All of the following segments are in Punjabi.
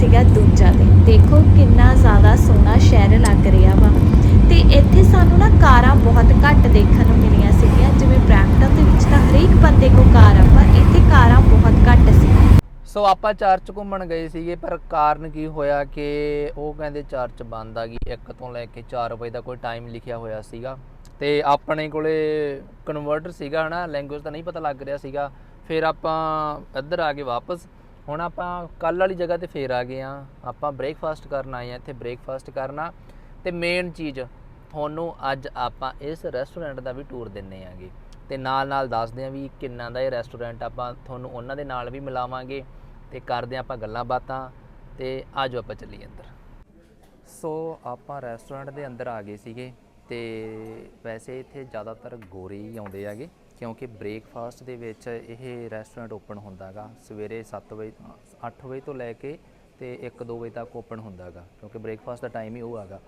ਸੀਗਾ ਦੂਜਾ ਦਿਨ ਦੇਖੋ ਕਿੰਨਾ ਜ਼ਿਆਦਾ ਸੋਹਣਾ ਸ਼ਹਿਰ ਲੱਗ ਰਿਹਾ ਵਾ। ਤੇ ਇੱਥੇ ਸਾਨੂੰ ਨਾ ਕਾਰਾਂ ਬਹੁਤ ਘੱਟ ਦੇਖਣ ਨੂੰ ਮਿਲੀਆਂ ਸੀਗੀਆਂ। ਜਿਵੇਂ ਬ੍ਰੈਂਪਟਨ ਦੇ ਵਿੱਚ ਤਾਂ ਹਰੇਕ ਬੰਦੇ ਕੋਲ ਕਾਰ ਆ, ਪਰ ਇੱਥੇ ਕਾਰਾਂ ਬਹੁਤ ਘੱਟ ਸੀ। ਸੋ ਆਪਾਂ ਚਰਚ ਘੁੰਮਣ ਗਏ ਸੀਗੇ, ਪਰ ਕਾਰਨ ਕੀ ਹੋਇਆ ਕਿ ਉਹ ਕਹਿੰਦੇ ਚਰਚ ਬੰਦ ਆ ਗਈ। 1 ਤੋਂ ਲੈ ਕੇ 4 ਵਜੇ ਦਾ ਕੋਈ ਟਾਈਮ ਲਿਖਿਆ ਹੋਇਆ ਸੀਗਾ। ਤੇ ਆਪਣੇ ਕੋਲੇ ਕਨਵਰਟਰ ਸੀਗਾ, ਹਨਾ? ਲੈਂਗੁਏਜ ਤਾਂ ਨਹੀਂ ਪਤਾ ਲੱਗ ਰਿਹਾ ਸੀਗਾ। ਫਿਰ ਆਪਾਂ ਇੱਧਰ ਆ ਗਏ ਵਾਪਸ ਹੁਣ ਆਪਾਂ ਕੱਲ ਵਾਲੀ ਜਗ੍ਹਾ ਤੇ ਫੇਰ ਆ ਗਏ ਆ ਆਪਾਂ ਬ੍ਰੇਕਫਾਸਟ ਕਰਨ ਆਏ ਆ ਇੱਥੇ ਬ੍ਰੇਕਫਾਸਟ ਕਰਨਾ। ਤੇ ਮੇਨ ਚੀਜ਼, ਤੁਹਾਨੂੰ ਅੱਜ ਆਪਾਂ ਇਸ ਰੈਸਟੋਰੈਂਟ ਦਾ ਵੀ ਟੂਰ ਦਿੰਨੇ ਆਗੇ। ਤੇ ਨਾਲ ਨਾਲ ਦੱਸਦੇ ਆ ਵੀ ਕਿੰਨਾ ਦਾ ਇਹ ਰੈਸਟੋਰੈਂਟ ਆਪਾਂ ਤੁਹਾਨੂੰ ਉਹਨਾਂ ਦੇ ਨਾਲ ਵੀ ਮਿਲਾਵਾਂਗੇ। ਤੇ ਕਰਦੇ ਹਾਂ ਆਪਾਂ ਗੱਲਾਂ ਬਾਤਾਂ। ਤੇ ਆਜੋ ਆਪਾਂ ਚੱਲੀਏ ਅੰਦਰ। ਸੋ ਆਪਾਂ ਰੈਸਟੋਰੈਂਟ ਦੇ ਅੰਦਰ ਆ ਗਏ ਸੀਗੇ। ਤੇ ਵੈਸੇ ਇੱਥੇ ਜ਼ਿਆਦਾਤਰ ਗੋਰੇ ਹੀ ਆਉਂਦੇ ਹੈਗੇ। ਕਿਉਂਕਿ ਬ੍ਰੇਕਫਾਸਟ ਦੇ ਵਿੱਚ ਇਹ ਰੈਸਟੋਰੈਂਟ ਓਪਨ ਹੁੰਦਾਗਾ। ਸਵੇਰੇ 7 ਵਜੇ 8 ਵਜੇ ਤੋਂ ਲੈ ਕੇ ਤੇ 1-2 ਵਜੇ ਤੱਕ ਓਪਨ ਹੁੰਦਾਗਾ, ਕਿਉਂਕਿ ਬ੍ਰੇਕਫਾਸਟ ਦਾ ਟਾਈਮ ਹੀ ਉਹ ਹੈਗਾ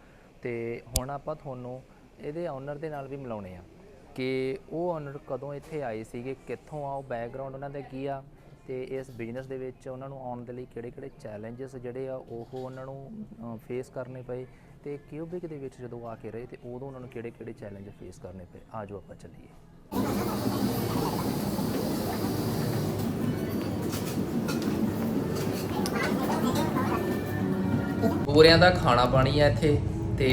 ਤੇ ਹੁਣ ਆਪਾਂ ਤੁਹਾਨੂੰ ਇਹਦੇ ਓਨਰ ਦੇ ਨਾਲ ਵੀ ਮਿਲਾਉਣੇ ਆ ਕਿ ਉਹ ਓਨਰ ਕਦੋਂ ਇੱਥੇ ਆਏ ਸੀਗੇ, ਕਿੱਥੋਂ ਆ, ਉਹ ਬੈਕਗ੍ਰਾਉਂਡ ਉਹਨਾਂ ਦਾ ਕੀ ਆ ਤੇ ਇਸ ਬਿਜ਼ਨਸ ਦੇ ਵਿੱਚ ਉਹਨਾਂ ਨੂੰ ਆਉਣ ਦੇ ਲਈ ਕਿਹੜੇ-ਕਿਹੜੇ ਚੈਲੰਜਸ ਜਿਹੜੇ ਆ ਉਹ ਉਹਨਾਂ ਨੂੰ ਫੇਸ ਕਰਨੇ ਪਏ ਤੇ ਕਿਊਬਿਕ ਦੇ ਵਿੱਚ ਜਦੋਂ ਆ ਕੇ ਰਹੇ ਤੇ ਉਦੋਂ ਉਹਨਾਂ ਨੂੰ ਕਿਹੜੇ-ਕਿਹੜੇ ਚੈਲੰਜ ਫੇਸ ਕਰਨੇ ਪਏ। ਆਜੋ ਆਪਾਂ ਚੱਲੀਏ। ਗੋਰਿਆਂ ਦਾ ਖਾਣਾ ਪਾਣੀ ਹੈ ਇੱਥੇ ਤੇ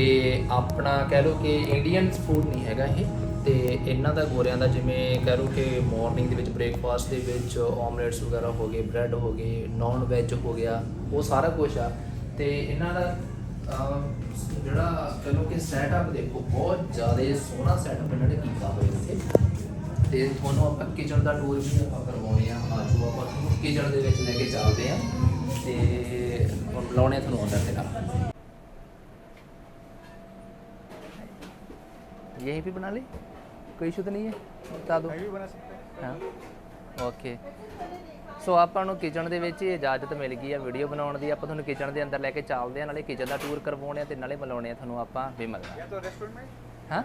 ਆਪਣਾ ਕਹਿ ਲਓ ਕਿ ਇੰਡੀਅਨ ਫੂਡ ਨਹੀਂ ਹੈਗਾ ਇਹ ਤੇ ਇਹਨਾਂ ਦਾ ਗੋਰਿਆਂ ਦਾ ਜਿਵੇਂ ਕਹਿ ਲਓ ਕਿ ਮਾਰਨਿੰਗ ਦੇ ਵਿੱਚ ਬ੍ਰੇਕਫਾਸਟ ਦੇ ਵਿੱਚ ਆਮਲੇਟਸ ਵਗੈਰਾ ਹੋ ਗਏ ਬ੍ਰੈਡ ਹੋ ਗਏ ਨਾਨ ਵੈਜ ਹੋ ਗਿਆ, ਉਹ ਸਾਰਾ ਕੁਝ ਆ ਤੇ ਇਹਨਾਂ ਦਾ ਜਿਹੜਾ ਕਹਿ ਲਓ ਕਿ ਸੈਟਅਪ ਦੇਖੋ, ਬਹੁਤ ਜ਼ਿਆਦਾ ਸੋਹਣਾ ਸੈਟਅਪ ਇਹਨਾਂ ਨੇ ਕੀਤਾ ਹੋਇਆ ਇੱਥੇ। ਤੇ ਤੁਹਾਨੂੰ ਆਪਾਂ ਕਿਚਨ ਦਾ ਟੂਰ ਵੀ ਆਪਾਂ ਕਰਵਾਉਣੇ ਆ। ਆਜੋ ਆਪਾਂ ਤੁਹਾਨੂੰ ਕਿਚਨ ਦੇ ਵਿੱਚ ਲੈ ਕੇ ਚੱਲਦੇ ਆ। ਤੇ ਹੁਣ ਬੁਲਾਉਣੇ ਆ ਤੁਹਾਨੂੰ ਅੰਦਰ ਦੇ ਨਾਲ यहीं पे बना ले कोई इशू तो नहीं है बता दो भी बना सकते हैं ਹਾਂ ਓਕੇ ਸੋ ਆਪਾਂ ਨੂੰ ਕਿਚਨ ਦੇ ਵਿੱਚ ਹੀ ਇਜਾਜ਼ਤ ਮਿਲ ਗਈ ਆ ਵੀਡੀਓ ਬਣਾਉਣ ਦੀ ਆਪਾਂ ਤੁਹਾਨੂੰ ਕਿਚਨ ਦੇ ਅੰਦਰ ਲੈ ਕੇ ਚੱਲਦੇ ਆ ਨਾਲੇ ਕਿਚਨ ਦਾ ਟੂਰ ਕਰਵਾਉਣੇ ਆ ਤੇ ਨਾਲੇ ਮਿਲਾਉਣੇ ਆ ਤੁਹਾਨੂੰ ਆਪਾਂ ਵਿਮਲ ਨਾਲ या तो रेस्टोरेंट में हाँ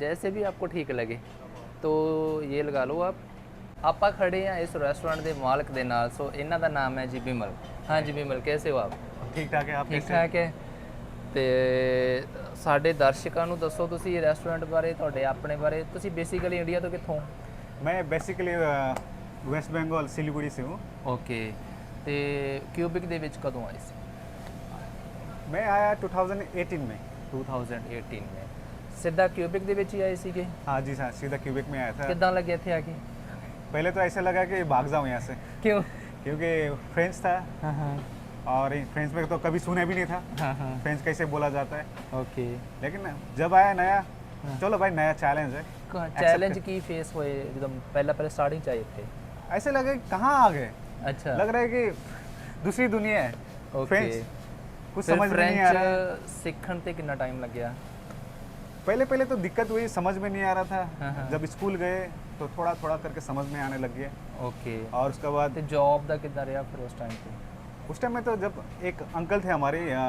जैसे भी आपको ठीक लगे तो ये लगा लो आप ਆਪਾਂ ਖੜੇ ਆ ਇਸ ਰੈਸਟੋਰੈਂਟ ਦੇ ਮਾਲਕ ਦੇ ਨਾਲ ਸੋ ਇਹਨਾਂ ਦਾ ਨਾਮ ਹੈ ਜੀ ਬਿਮਲ ਹਾਂ ਜੀ ਬਿਮਲ ਕੈਸੇ ਹੋ ਆਪ ठीक ठाक है आप ਠੀਕ ਠਾਕ ਹੈ ਤੇ ਸਾਡੇ ਦਰਸ਼ਕਾਂ ਨੂੰ ਦੱਸੋ ਤੁਸੀਂ ਰੈਸਟੋਰੈਂਟ ਬਾਰੇ ਤੁਹਾਡੇ ਆਪਣੇ ਬਾਰੇ ਤੁਸੀਂ ਬੇਸਿਕਲੀ ਇੰਡੀਆ ਤੋਂ ਕਿੱਥੋਂ मैं बेसिकली वेस्ट बंगाल सिलीगुड़ी से हूँ ਓਕੇ ਤੇ ਕਿਊਬਿਕ ਦੇ ਵਿੱਚ ਕਦੋਂ ਆਏ ਸੀ मैं आया 2018 में 2018 में ਸਿੱਧਾ ਕਿਊਬਿਕ ਦੇ ਵਿੱਚ ਹੀ ਆਏ ਸੀਗੇ हाँ जी हाँ सीधा क्यूबिक में आया था ਕਿੱਦਾਂ ਲੱਗੇ ਇੱਥੇ ਆ ਕੇ पहले तो ऐसा लगा कि भाग जाऊँ यहाँ से ਕਿਉਂ क्योंकि फ्रेंड्स था। हाँ, हाँ। और फ्रेंड्स में तो कभी सुना भी नहीं था। हाँ, फ्रेंड्स कैसे बोला जाता है। ओके लेकिन जब आया नया चलो भाई नया चैलेंज है। चैलेंज की फेस हुए एकदम पहला पहले स्टार्टिंग चाहिए थे। ऐसे लगे कहाँ आ गए। अच्छा। लग रहा है कि दूसरी दुनिया है। फ्रेंड्स कुछ समझ में नहीं आ रहा सीखने ते कितना टाइम लग गया? पहले पहले तो दिक्कत हुई समझ में नहीं आ रहा था। जब स्कूल गए तो थोड़ा थोड़ा करके समझ में आने लग गया ਓਕੇ और उसके बाद ਤੇ ਜੌਬ ਦਾ ਕਿੱਦਾਂ ਰਿਹਾ ਫਿਰ ਉਸ ਟਾਈਮ ਤੇ उस टाइम में तो जब एक अंकल थे हमारे अ,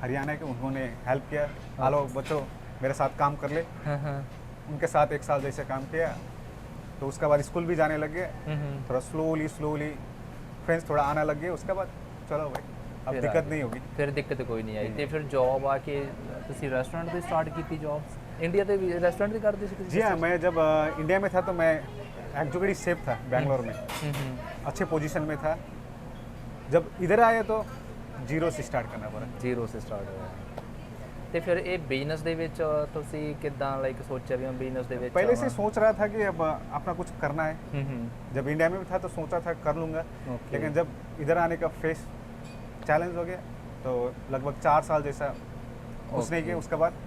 हरियाणा के उन्होंने हेल्प किया हेलो बच्चों मेरे साथ काम कर ले ਹਾਂ ਹਾਂ उनके साथ एक साल जैसे काम किया तो उसके बाद स्कूल भी जाने लग गए ਹੂੰ ਹੂੰ थोड़ा स्लोली स्लोली फ्रेंड्स थोड़ा आने लग गए उसके बाद चलो भाई अब फिर दिक्कत आगे। नहीं होगी ਫਿਰ ਦਿੱਕਤ ਕੋਈ ਨਹੀਂ ਆਈ ਤੇ ਫਿਰ ਜੌਬ ਆ ਕੇ ਤੁਸੀਂ ਰੈਸਟੋਰੈਂਟ ਤੋਂ ਸਟਾਰਟ ਕੀਤੀ ਜੌਬ ਇੰਡੀਆ ਤੇ ਵੀ ਰੈਸਟੋਰੈਂਟ ਦੀ ਕਰਦੇ ਸੀ ਤੁਸੀਂ जी हाँ मैं जब अ, इंडिया में था तो मैं एक्चुअली सेफ था बैंगलोर में ਹੂੰ ਹੂੰ अच्छे पोजीशन में था जब इधर आए तो जीरो से स्टार्ट करना पड़ा ਜ਼ੀਰੋ ਸੇ ਸਟਾਰਟ ਹੋਇਆ ਤੇ ਫਿਰ ਇਹ ਬਿਜ਼ਨਸ ਦੇ ਵਿੱਚ ਤੁਸੀਂ ਕਿੱਦਾਂ ਲਾਈਕ ਸੋਚਿਆ ਵੀ ਮੈਂ ਬਿਜ਼ਨਸ ਦੇ ਵਿੱਚ पहले से ਆਵਾਂ? सोच रहा था कि अब अ, अपना कुछ करना है ਹੂੰ ਹੂੰ जब इंडिया में भी था तो सोचा था कर लूँगा Okay. लेकिन जब इधर आने का फेस चैलेंज हो गया तो लगभग चार साल जैसा कुछ नहीं किया Okay. उसके बाद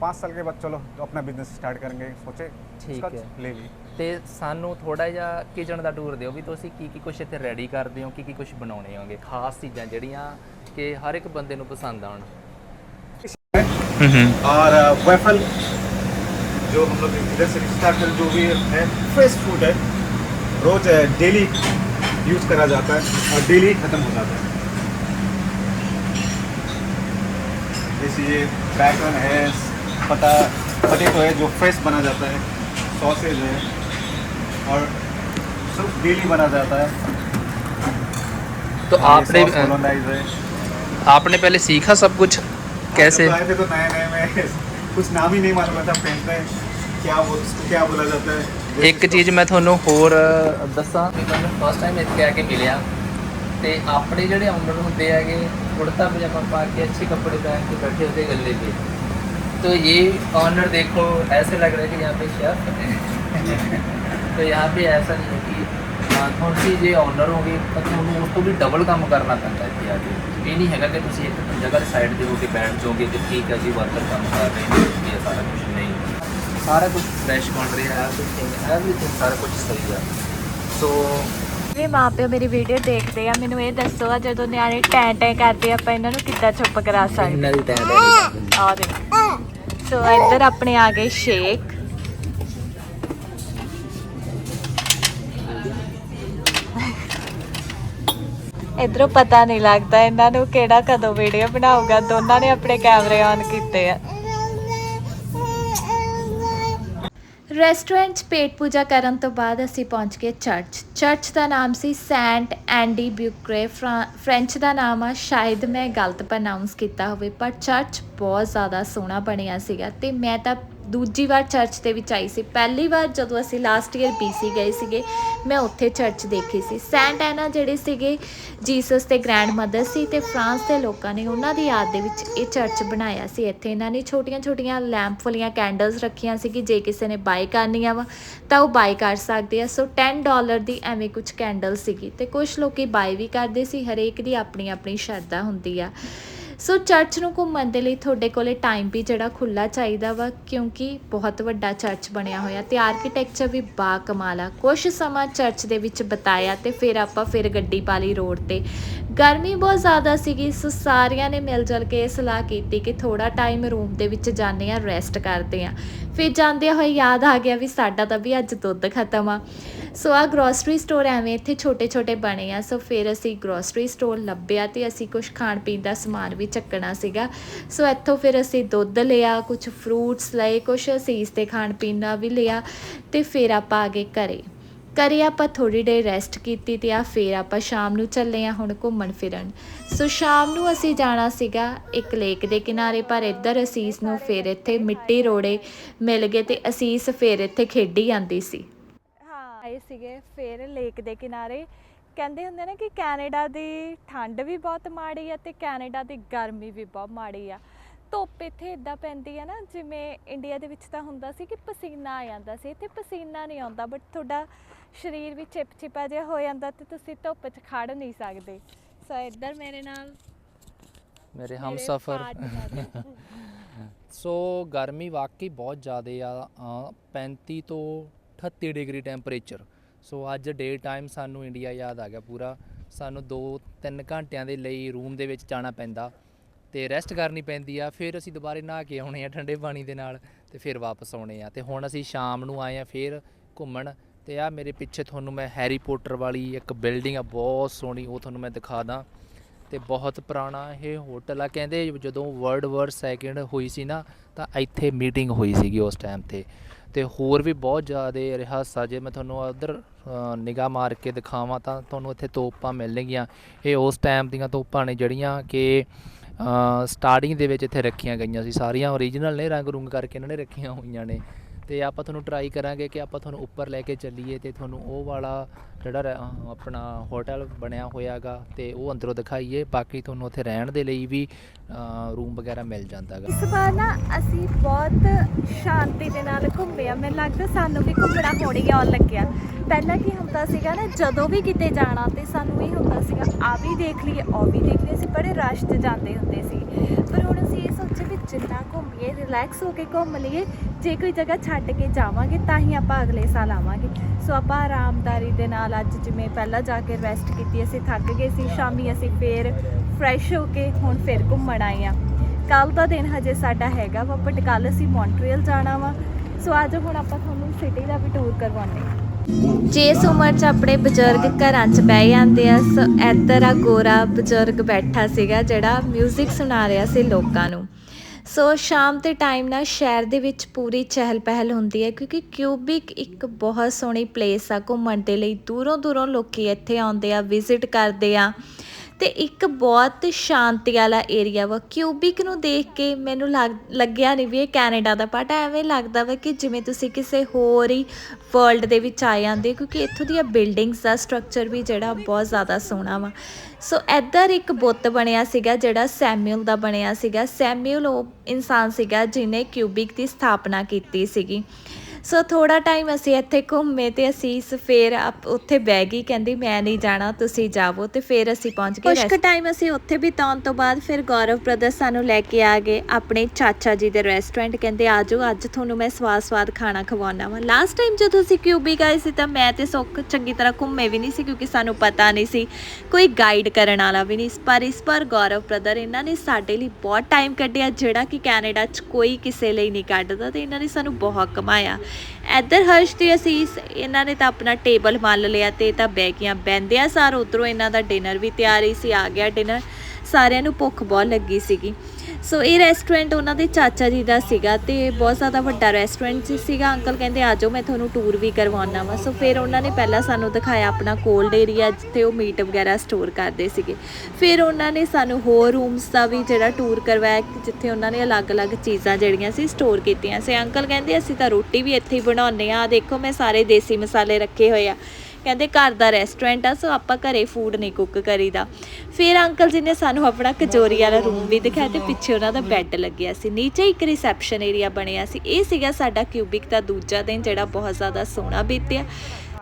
पाँच साल के बाद चलो अपना बिजनेस स्टार्ट करेंगे सोचे ठीक उसका है। ले ली ਤੇ ਸਾਨੂੰ ਥੋੜਾ ਜਿਹਾ ਕਿਚਨ ਦਾ ਟੂਰ ਦਿਓ ਵੀ ਤੁਸੀਂ ਕੀ ਕੀ ਕੁਛ ਇੱਥੇ ਰੈਡੀ ਕਰਦੇ ਹੋ ਕੀ ਕੀ ਕੁਛ ਬਣਾਉਣੇ ਹੋਗੇ ਖਾਸ ਚੀਜ਼ਾਂ ਜਿਹੜੀਆਂ ਕਿ ਹਰ ਇੱਕ ਬੰਦੇ ਨੂੰ ਪਸੰਦ ਆਉਣ और वेफल जो हम लोग इधर से स्टार्ट कर जो भी है फ्रेश फूड है रोज डेली यूज करा जाता है और डेली खत्म हो जाता है जैसे ये बैगन है पता पटेटो है जो फ्रेश बना जाता है सॉसेज है और सब डेली बना जाता है तो आपने होलोनाइज है आपने पहले सीखा सब कुछ कैसे जब आए थे तो नए नए में कुछ नाम ही नहीं मालूम था फ्रेंच में क्या वो उसको क्या बोला जाता है ਇੱਕ ਚੀਜ਼ ਮੈਂ ਤੁਹਾਨੂੰ ਹੋਰ ਦੱਸਾਂ ਕਿ ਮੈਨੂੰ ਫਸਟ ਟਾਈਮ ਇੱਥੇ ਆ ਕੇ ਮਿਲਿਆ ਤੇ ਆਪਣੇ ਜਿਹੜੇ ਓਨਰ ਹੁੰਦੇ ਹੈਗੇ ਕੁੜਤਾ ਪਜਾਮਾ ਪਾ के अच्छे कपड़े पहन के बैठे होते गले पे तो ये ऑनर देखो ऐसे लग रहा है कि यहाँ पे शेफ है तो यहाँ पे ऐसा नहीं है कि ਹਾਂ, ਥੋੜੀ ਜੇ ਓਨਰ ਹੋਗੇ ਤਾਂ ਤੁਹਾਨੂੰ ਉਸ ਤੋਂ ਵੀ ਡਬਲ ਕੰਮ ਕਰਨਾ ਪੈਂਦਾ ਇੱਥੇ ਆ ਕੇ ਇਹ ਨਹੀਂ ਹੈਗਾ ਕਿ ਤੁਸੀਂ ਇੱਕ ਜਗ੍ਹਾ ਤੇ ਸਾਈਡ ਤੇ ਹੋ ਕੇ ਬੈਠ ਜਾਓਗੇ ਤੇ ਠੀਕ ਹੈ ਜੀ ਵਰਕਰ ਕੰਮ ਕਰ ਰਹੇ ਨੇ ਇਹ ਸਾਰਾ ਕੁਝ ਨਹੀਂ ਸਾਰਾ ਕੁਝ ਫਰੈਸ਼ ਬਣ ਰਿਹਾ ਹੈ ਐਵਰੀਥਿੰਗ ਐਵਰੀਥਿੰਗ ਸਾਰਾ ਕੁਝ ਸਹੀ ਆ ਸੋ ਵੀ ਮਾਪਿਓ ਮੇਰੀ ਵੀਡੀਓ ਦੇਖਦੇ ਆ ਮੈਨੂੰ ਇਹ ਦੱਸੋ ਆ ਜਦੋਂ ਨਿਆਣੇ ਟੈਂ ਟੈਂ ਕਰਦੇ ਆ, ਆਪਾਂ ਇਹਨਾਂ ਨੂੰ ਕਿੱਦਾਂ ਚੁੱਪ ਕਰਾ ਸਕਦੇ ਇਹਨਾਂ ਦੀ ਟੈਂਡ ਹੈ ਆ ਦੇ ਸੋ ਇੱਧਰ ਆਪਣੇ ਆ ਗਏ ਸ਼ੇਕ। ਇਧਰੋਂ ਪਤਾ ਨਹੀਂ ਲੱਗਦਾ ਇਹਨਾਂ ਨੂੰ ਕਿਹੜਾ ਕਦੋਂ ਵੀਡੀਓ ਬਣਾਊਗਾ। ਦੋਨਾਂ ਨੇ ਆਪਣੇ ਕੈਮਰੇ ਔਨ ਕੀਤੇ ਆ। ਰੈਸਟੋਰੈਂਟ 'ਚ ਪੇਟ ਪੂਜਾ ਕਰਨ ਤੋਂ ਬਾਅਦ ਅਸੀਂ ਪਹੁੰਚ ਗਏ ਚਰਚ। ਚਰਚ ਦਾ ਨਾਮ ਸੀ ਸੈਂਟ ਐਂਡੀ ਬਿਊਕਰੇ। ਫ੍ਰੈਂਚ ਦਾ ਨਾਮ ਆ, ਸ਼ਾਇਦ ਮੈਂ ਗਲਤ ਪ੍ਰਨਾਉਂਸ ਕੀਤਾ ਹੋਵੇ, ਪਰ ਚਰਚ ਬਹੁਤ ਜ਼ਿਆਦਾ ਸੋਹਣਾ ਬਣਿਆ ਸੀਗਾ ਤੇ ਮੈਂ ਤਾਂ ਦੂਜੀ ਵਾਰ ਚਰਚ ਦੇ ਵਿੱਚ ਆਈ ਸੀ। ਪਹਿਲੀ ਵਾਰ ਜਦੋਂ ਅਸੀਂ ਲਾਸਟ ਈਅਰ ਬੀਸੀ ਗਏ ਸੀਗੇ, ਮੈਂ ਉੱਥੇ ਚਰਚ ਦੇਖੀ ਸੀ। ਸੈਂਟ ਐਨਾ ਜਿਹੜੇ ਸੀਗੇ, ਜੀਸਸ ਤੇ ਗ੍ਰੈਂਡ ਮਦਰ ਸੀ ਤੇ ਫਰਾਂਸ ਦੇ ਲੋਕਾਂ ਨੇ ਉਹਨਾਂ ਦੀ ਯਾਦ ਦੇ ਵਿੱਚ ਇਹ ਚਰਚ ਬਣਾਇਆ ਸੀ। ਇੱਥੇ ਇਹਨਾਂ ਨੇ ਛੋਟੀਆਂ-ਛੋਟੀਆਂ ਲੈਂਪ ਵਾਲੀਆਂ ਕੈਂਡਲਸ ਰੱਖੀਆਂ ਸੀ ਕਿ ਜੇ ਕਿਸੇ ਨੇ ਬਾਈ ਕਰਨੀਆਂ ਵਾ, ਤਾਂ ਉਹ ਬਾਈ ਕਰ ਸਕਦੇ ਆ। ਸੋ 10 ਡਾਲਰ ਦੀ ਐਵੇਂ ਕੁਝ ਕੈਂਡਲ ਸੀਗੀ ਤੇ ਕੁਝ ਲੋਕੀ ਬਾਈ ਵੀ ਕਰਦੇ ਸੀ, ਹਰੇਕ ਦੀ ਆਪਣੀ ਆਪਣੀ ਸ਼ਰਧਾ ਹੁੰਦੀ ਆ। ਸੋ ਚਰਚ ਨੂੰ ਘੁੰਮਣ ਦੇ ਲਈ ਤੁਹਾਡੇ ਕੋਲੇ ਟਾਈਮ ਵੀ ਜਿਹੜਾ ਖੁੱਲਾ ਚਾਹੀਦਾ ਵਾ, ਕਿਉਂਕਿ ਬਹੁਤ ਵੱਡਾ ਚਰਚ ਬਣਿਆ ਹੋਇਆ। ਤੇ ਆਰਕੀਟੈਕਚਰ ਵੀ ਬਾ ਕਮਾਲ ਆ। ਕੁਝ ਸਮਾਂ ਚਰਚ ਦੇ ਵਿੱਚ ਬਤਾਇਆ ਤੇ ਫਿਰ ਆਪਾਂ ਫਿਰ ਗੱਡੀ ਪਾ ਲਈ ਰੋਡ ਤੇ। ਗਰਮੀ ਬਹੁਤ ਜ਼ਿਆਦਾ ਸੀਗੀ, ਸੋ ਸਾਰਿਆਂ ਨੇ ਮਿਲ ਜੁਲ ਕੇ ਇਹ ਸਲਾਹ ਕੀਤੀ ਕਿ ਥੋੜਾ ਟਾਈਮ ਰੂਮ ਦੇ ਵਿੱਚ ਜਾਂਦੇ ਆ ਰੈਸਟ ਕਰਦੇ ਆ ਫਿਰ ਜਾਂਦੇ ਹੋਏ ਯਾਦ ਆ ਗਿਆ ਵੀ ਸਾਡਾ ਤਾਂ ਵੀ ਅੱਜ ਦੁੱਧ ਖਤਮ ਆ। ਸੋ ਆ ਗਰੋਸਰੀ ਸਟੋਰ ਐਵੇਂ ਇੱਥੇ ਛੋਟੇ ਛੋਟੇ ਬਣੇ ਆ। ਸੋ ਫਿਰ ਅਸੀਂ ਗਰੋਸਰੀ ਸਟੋਰ ਲੱਭਿਆ ਤੇ ਅਸੀਂ ਕੁਝ ਖਾਣ ਪੀਣ ਦਾ ਸਮਾਨ ਵੀ ਚੱਕਣਾ ਸੀਗਾ। ਸੋ ਇੱਥੋਂ ਫਿਰ ਅਸੀਂ ਦੁੱਧ ਲਿਆ ਕੁਝ ਫਰੂਟਸ ਲਏ ਕੁਝ ਅਸੀਸ ਤੇ ਖਾਣ ਪੀਣ ਦਾ ਵੀ ਲਿਆ ਤੇ ਫਿਰ ਆਪਾਂ ਆ ਗਏ ਘਰੇ। ਘਰੇ ਆਪਾਂ ਥੋੜੀ ਦੇਰ ਰੈਸਟ ਕੀਤੀ ਤੇ ਆ ਫਿਰ ਆਪਾਂ ਸ਼ਾਮ ਨੂੰ ਚੱਲੇ ਆ ਹੁਣ ਘੁੰਮਣ ਫਿਰਨ। ਸੋ ਸ਼ਾਮ ਨੂੰ ਅਸੀਂ ਜਾਣਾ ਸੀਗਾ ਇੱਕ ਲੇਕ ਦੇ ਕਿਨਾਰੇ, ਪਰ ਇੱਧਰ ਅਸੀਸ ਨੂੰ ਫਿਰ ਇੱਥੇ ਮਿੱਟੀ ਰੋੜੇ ਮਿਲ ਗਏ ਤੇ ਅਸੀਸ ਫਿਰ ਇੱਥੇ ਖੇਡੀ ਜਾਂਦੀ ਸੀ। ਆਏ ਸੀਗੇ ਫਿਰ ਲੇਕ ਦੇ ਕਿਨਾਰੇ। ਕਹਿੰਦੇ ਹੁੰਦੇ ਨੇ ਕਿ ਕੈਨੇਡਾ ਦੀ ਠੰਡ ਵੀ ਬਹੁਤ ਮਾੜੀ ਆ ਤੇ ਕੈਨੇਡਾ ਦੀ ਗਰਮੀ ਵੀ ਬਹੁਤ ਮਾੜੀ ਆ। ਧੁੱਪ ਇੱਥੇ ਇਦਾਂ ਪੈਂਦੀ ਆ ਨਾ ਜਿਵੇਂ ਇੰਡੀਆ ਦੇ ਵਿੱਚ ਤਾਂ ਹੁੰਦਾ ਸੀ ਕਿ ਪਸੀਨਾ ਆ ਜਾਂਦਾ ਸੀ ਇੱਥੇ ਪਸੀਨਾ ਨਹੀਂ ਆਉਂਦਾ ਬਟ ਤੁਹਾਡਾ ਸਰੀਰ ਵੀ ਚਿਪਚਿਪਾ ਜਿਹਾ ਹੋ ਜਾਂਦਾ ਤੇ ਤੁਸੀਂ ਧੁੱਪ 'ਚ ਖੜ ਨਹੀਂ ਸਕਦੇ। ਸੋ ਇੱਧਰ ਮੇਰੇ ਨਾਲ ਮੇਰੇ ਹਮਸਫਰ। ਸੋ ਗਰਮੀ ਵਾਕਈ ਬਹੁਤ ਜ਼ਿਆਦਾ ਆ ਅ, 35 ਤੋਂ 38 ਡਿਗਰੀ ਟੈਂਪਰੇਚਰ। ਸੋ ਅੱਜ ਡੇ ਟਾਈਮ ਸਾਨੂੰ ਇੰਡੀਆ ਯਾਦ ਆ ਗਿਆ ਪੂਰਾ। ਸਾਨੂੰ 2-3 ਘੰਟਿਆਂ ਦੇ ਲਈ ਰੂਮ ਦੇ ਵਿੱਚ ਜਾਣਾ ਪੈਂਦਾ ਤੇ ਰੈਸਟ ਕਰਨੀ ਪੈਂਦੀ ਆ। ਫਿਰ ਅਸੀਂ ਦੁਬਾਰੇ ਨਹਾ ਕੇ ਆਉਣੇ ਆ ਠੰਡੇ ਪਾਣੀ ਦੇ ਨਾਲ ਤੇ ਫਿਰ ਵਾਪਸ ਆਉਣੇ ਆ। ਤੇ ਹੁਣ ਅਸੀਂ ਸ਼ਾਮ ਨੂੰ ਆਏ ਆ ਫਿਰ ਘੁੰਮਣ ਤੇ ਆ ਮੇਰੇ ਪਿੱਛੇ ਤੁਹਾਨੂੰ ਮੈਂ ਹੈਰੀ ਪੋਟਰ ਵਾਲੀ ਇੱਕ ਬਿਲਡਿੰਗ ਆ, ਬਹੁਤ ਸੋਹਣੀ, ਉਹ ਤੁਹਾਨੂੰ ਮੈਂ ਦਿਖਾ ਦਾਂ। ਤੇ ਬਹੁਤ ਪੁਰਾਣਾ ਇਹ ਹੋਟਲ ਆ। ਕਹਿੰਦੇ ਜਦੋਂ ਵਰਲਡ ਵਾਰ ਸੈਕਿੰਡ ਹੋਈ ਸੀ ਨਾ, ਤਾਂ ਇੱਥੇ ਮੀਟਿੰਗ ਹੋਈ ਸੀਗੀ ਉਸ ਟਾਈਮ ਤੇ। ਤੇ ਹੋਰ ਵੀ ਬਹੁਤ ਜ਼ਿਆਦਾ ਰਿਹਾਸਾ ਜੇ ਮੈਂ ਤੁਹਾਨੂੰ ਉਧਰ ਨਿਗਾਹ ਮਾਰ ਕੇ ਦਿਖਾਵਾਂ ਤਾਂ ਤੁਹਾਨੂੰ ਇੱਥੇ ਤੋਪਾਂ ਮਿਲਣਗੀਆਂ। ਇਹ ਉਸ ਟਾਈਮ ਦੀਆਂ ਤੋਪਾਂ ਨੇ ਜਿਹੜੀਆਂ ਕਿ ਸਟਾਰਟਿੰਗ ਦੇ ਵਿੱਚ ਇੱਥੇ ਰੱਖੀਆਂ ਗਈਆਂ ਸੀ। ਸਾਰੀਆਂ ਓਰੀਜਨਲ ਨੇ ਰੰਗ ਰੁੰਗ ਕਰਕੇ ਇਹਨਾਂ ਨੇ ਰੱਖੀਆਂ ਹੋਈਆਂ ਨੇ। ਤੇ ਆਪਾਂ ਤੁਹਾਨੂੰ ਟਰਾਈ ਕਰਾਂਗੇ ਕਿ ਆਪਾਂ ਤੁਹਾਨੂੰ ਉੱਪਰ ਲੈ ਕੇ ਚੱਲੀਏ ਤੇ ਤੁਹਾਨੂੰ ਉਹ ਵਾਲਾ ਜਿਹੜਾ ਆਪਣਾ ਹੋਟਲ ਬਣਿਆ ਹੋਇਆਗਾ ਤੇ ਉਹ ਅੰਦਰੋਂ ਦਿਖਾਈਏ, ਬਾਕੀ ਤੁਹਾਨੂੰ ਉੱਥੇ ਰਹਿਣ ਦੇ ਲਈ ਵੀ ਰੂਮ ਵਗੈਰਾ ਮਿਲ ਜਾਂਦਾਗਾ। ਇਸ ਵਾਰ ਨਾ ਅਸੀਂ ਬਹੁਤ ਸ਼ਾਂਤੀ ਦੇ ਨਾਲ ਘੁੰਮੇ ਆ। ਮੈਨੂੰ ਲੱਗਦਾ ਸਾਨੂੰ ਵੀ ਘੁੰਮਣਾ ਹੋਣੀ ਆਉਣ ਲੱਗਿਆ। ਪਹਿਲਾਂ ਕੀ ਹੁੰਦਾ ਸੀਗਾ ਨਾ, ਜਦੋਂ ਵੀ ਕਿਤੇ ਜਾਣਾ ਤੇ ਸਾਨੂੰ ਇਹ ਹੁੰਦਾ ਸੀਗਾ, ਆ ਵੀ ਦੇਖ ਲਈਏ, ਉਹ ਵੀ ਦੇਖ ਲਈਏ। ਅਸੀਂ ਬੜੇ ਰਸ਼ 'ਚ ਜਾਂਦੇ ਹੁੰਦੇ ਸੀ। ਪਰ ਹੁਣ ਵੀ ਜਿੰਨਾ ਘੁੰਮੀਏ ਰਿਲੈਕਸ ਹੋ ਕੇ ਘੁੰਮ ਲਈਏ, ਜੇ ਕੋਈ ਜਗ੍ਹਾ ਛੱਡ ਕੇ ਜਾਵਾਂਗੇ, ਤਾਂ ਹੀ ਆਪਾਂ ਅਗਲੇ ਸਾਲ ਆਵਾਂਗੇ। ਸੋ ਆਪਾਂ ਆਰਾਮਦਾਰੀ ਦੇ ਨਾਲ ਅੱਜ ਜਿਵੇਂ ਪਹਿਲਾਂ ਜਾ ਕੇ ਰੈਸਟ ਕੀਤੀ, ਅਸੀਂ ਥੱਕ ਗਏ ਸੀ, ਸ਼ਾਮੀ ਅਸੀਂ ਫੇਰ ਫਰੈਸ਼ ਹੋ ਕੇ ਹੁਣ ਫਿਰ ਘੁੰਮਣ ਆਏ ਆ ਕੱਲ ਦਾ ਦਿਨ ਹਜੇ ਸਾਡਾ ਹੈਗਾ ਵਾ ਬਟ ਕੱਲ ਅਸੀਂ ਮੌਂਟਰੀਅਲ ਜਾਣਾ ਵਾ। ਸੋ ਅੱਜ ਹੁਣ ਆਪਾਂ ਤੁਹਾਨੂੰ ਸਿਟੀ ਦਾ ਵੀ ਟੂਰ ਕਰਵਾਉਂਦੇ ਹਾਂ। ਜਿਸ ਉਮਰ 'ਚ ਆਪਣੇ ਬਜ਼ੁਰਗ ਘਰਾਂ 'ਚ ਬਹਿ ਜਾਂਦੇ ਆ, ਸੋ ਇੱਧਰ ਆ ਗੋਰਾ ਬਜ਼ੁਰਗ ਬੈਠਾ ਸੀਗਾ, ਜਿਹੜਾ 뮤직 ਸੁਣਾ ਰਿਹਾ ਸੀ ਲੋਕਾਂ ਨੂੰ। ਸੋ ਸ਼ਾਮ ਦੇ ਟਾਈਮ ਨਾਲ ਸ਼ਹਿਰ ਦੇ ਵਿੱਚ ਪੂਰੀ ਚਹਿਲ ਪਹਿਲ ਹੁੰਦੀ ਹੈ ਕਿਉਂਕਿ ਕਿਊਬਿਕ ਇੱਕ ਬਹੁਤ ਸੋਹਣੀ ਪਲੇਸ ਆ ਘੁੰਮਣ ਦੇ ਲਈ। ਦੂਰੋਂ ਦੂਰੋਂ ਲੋਕੀ ਇੱਥੇ ਆਉਂਦੇ ਆ ਵਿਜ਼ਿਟ ਕਰਦੇ ਆ। ਤੇ ਇੱਕ ਬਹੁਤ ਸ਼ਾਂਤੀ ਵਾਲਾ ਏਰੀਆ ਵਾ। ਕਿਊਬਿਕ ਨੂੰ ਦੇਖ ਕੇ ਮੈਨੂੰ ਲੱਗ- ਲੱਗਿਆ ਨਹੀਂ ਵੀ ਇਹ ਕੈਨੇਡਾ ਦਾ ਪਾਰਟ ਹੈ ਐਵੇਂ ਲੱਗਦਾ ਵਾ ਕਿ ਜਿਵੇਂ ਤੁਸੀਂ ਕਿਸੇ ਹੋਰ ਹੀ ਵਰਲਡ ਦੇ ਵਿੱਚ ਆ ਜਾਂਦੇ ਹੋ, ਕਿਉਂਕਿ ਇੱਥੋਂ ਦੀਆਂ ਬਿਲਡਿੰਗਸ ਦਾ ਸਟਰਕਚਰ ਵੀ ਜਿਹੜਾ ਬਹੁਤ ਜ਼ਿਆਦਾ ਸੋਹਣਾ ਵਾ। ਸੋ ਇੱਧਰ ਇੱਕ ਬੁੱਤ ਬਣਿਆ ਸੀਗਾ ਜਿਹੜਾ ਸੈਮੂਅਲ ਦਾ ਬਣਿਆ ਸੀਗਾ। ਸੈਮੂਅਲ ਉਹ ਇਨਸਾਨ ਸੀਗਾ ਜਿਨੇ ਕਿਊਬਿਕ ਦੀ ਸਥਾਪਨਾ ਕੀਤੀ ਸੀਗੀ। ਸੋ ਥੋੜਾ ਟਾਈਮ ਅਸੀਂ ਇੱਥੇ ਘੁੰਮੇ ਤੇ ਅਸੀਂ ਸ- ਫੇਰ ਆਪ- ਉੱਥੇ ਬਹਿ ਗਈ ਕਹਿੰਦੀ ਮੈਂ ਨਹੀਂ ਜਾਣਾ ਤੁਸੀਂ ਜਾਵੋ ਤੇ ਫੇਰ ਅਸੀਂ ਪਹੁੰਚ ਗਏ ਕੁਝ ਟਾਈਮ ਅਸੀਂ ਉੱਥੇ ਬਿਤਾਉਣ ਤੋਂ ਬਾਅਦ ਫਿਰ ਗੌਰਵ ਬ੍ਰਦਰ ਸਾਨੂੰ ਲੈ ਕੇ ਆ ਗਏ ਆਪਣੇ ਚਾਚਾ ਜੀ ਦੇ ਰੈਸਟੋਰੈਂਟ ਕਹਿੰਦੇ ਆਜੋ ਅੱਜ ਤੁਹਾਨੂੰ ਮੈਂ ਸਵਾਦ ਸਵਾਦ ਖਾਣਾ ਖਵਾਉਣਾ ਵਾ ਲਾਸਟ ਟਾਈਮ ਜਦੋਂ ਅਸੀਂ ਕਿਊਬਿਕ ਆਏ ਸੀ ਤਾਂ ਮੈਂ ਤੇ ਸੁੱਖ ਚੰਗੀ ਤਰ੍ਹਾਂ ਘੁੰਮੇ ਵੀ ਨਹੀਂ ਸੀ ਕਿਉਂਕਿ ਸਾਨੂੰ ਪਤਾ ਨਹੀਂ ਸੀ ਕੋਈ ਗਾਈਡ ਕਰਨ ਵਾਲਾ ਵੀ ਨਹੀਂ ਸੀ। ਪਰ ਇਸ ਪਰ ਗੌਰਵ ਬ੍ਰਦਰ ਇਹਨਾਂ ਨੇ ਸਾਡੇ ਲਈ ਬਹੁਤ ਟਾਈਮ ਕੱਢਿਆ ਜਿਹੜਾ ਕਿ ਕੈਨੇਡਾ 'ਚ ਕੋਈ ਕਿਸੇ ਲਈ ਨਹੀਂ ਕੱਢਦਾ ਤੇ ਇਹਨਾਂ ਨੇ ਸਾਨੂੰ ਬਹੁਤ ਕਮਾਇਆ ਇੱਧਰ ਹਰਸ਼ ਤੇ ਅਸੀਸ, ਇਹਨਾਂ ਨੇ ਤਾਂ ਆਪਣਾ ਟੇਬਲ ਮੰਨ ਲਿਆ ਤੇ ਤਾਂ ਬਹਿ ਗਿਆ ਬਹਿੰਦਿਆਂ ਸਾਰ ਉਧਰੋਂ ਇਹਨਾਂ ਦਾ ਡਿਨਰ ਵੀ ਤਿਆਰ ਹੀ ਸੀ, ਆ ਗਿਆ ਡਿਨਰ। ਸਾਰਿਆਂ ਨੂੰ ਭੁੱਖ ਬਹੁਤ ਲੱਗੀ ਸੀਗੀ। ਸੋ ਇਹ ਰੈਸਟੋਰੈਂਟ ਉਹਨਾਂ ਦੇ ਚਾਚਾ ਜੀ ਦਾ ਸੀਗਾ ਤੇ ਬਹੁਤ ਜ਼ਿਆਦਾ ਵੱਡਾ ਰੈਸਟੋਰੈਂਟ ਸੀਗਾ। ਅੰਕਲ ਕਹਿੰਦੇ ਆਜੋ ਮੈਂ ਤੁਹਾਨੂੰ ਟੂਰ ਵੀ ਕਰਵਾਉਣਾ ਵਾ। ਸੋ ਫਿਰ ਉਹਨਾਂ ਨੇ ਪਹਿਲਾਂ ਸਾਨੂੰ ਦਿਖਾਇਆ ਆਪਣਾ ਕੋਲਡ ਏਰੀਆ ਜਿੱਥੇ ਉਹ ਮੀਟ ਵਗੈਰਾ ਸਟੋਰ ਕਰਦੇ ਸੀਗੇ। ਫਿਰ ਉਹਨਾਂ ਨੇ ਸਾਨੂੰ ਹੋਰ ਰੂਮਸ ਦਾ ਵੀ ਜਿਹੜਾ ਟੂਰ ਕਰਵਾਇਆ, ਜਿੱਥੇ ਉਹਨਾਂ ਨੇ ਅਲੱਗ-ਅਲੱਗ ਚੀਜ਼ਾਂ ਜਿਹੜੀਆਂ ਸੀ ਸਟੋਰ ਕੀਤੀਆਂ। ਸੀ ਅੰਕਲ ਕਹਿੰਦੇ, ਅਸੀਂ ਤਾਂ ਰੋਟੀ ਵੀ ਇੱਥੇ ਹੀ ਬਣਾਉਂਦੇ ਆ ਦੇਖੋ, ਮੈਂ ਸਾਰੇ ਦੇਸੀ ਮਸਾਲੇ ਰੱਖੇ ਹੋਏ ਆ। ਕਹਿੰਦੇ ਘਰ ਦਾ ਰੈਸਟੋਰੈਂਟ ਆ, ਸੋ ਆਪਾਂ ਘਰੇ ਫੂਡ ਨਹੀਂ ਕੁੱਕ ਕਰੀਦਾ। ਫਿਰ ਅੰਕਲ ਜੀ ਨੇ ਸਾਨੂੰ ਆਪਣਾ ਕਚੋਰੀ ਵਾਲਾ ਰੂਮ ਵੀ ਦਿਖਾਇਆ ਤੇ ਪਿੱਛੇ ਉਹਨਾਂ ਦਾ ਬੈੱਡ ਲੱਗਿਆ ਸੀ। ਨੀਚੇ ਇੱਕ ਰਿਸੈਪਸ਼ਨ ਏਰੀਆ ਬਣਿਆ ਸੀ। ਇਹ ਸੀਗਾ ਸਾਡਾ ਕਿਊਬਿਕ ਦਾ ਦੂਜਾ ਦਿਨ, ਜਿਹੜਾ ਬਹੁਤ ਜ਼ਿਆਦਾ ਸੋਹਣਾ ਬੀਤਿਆ।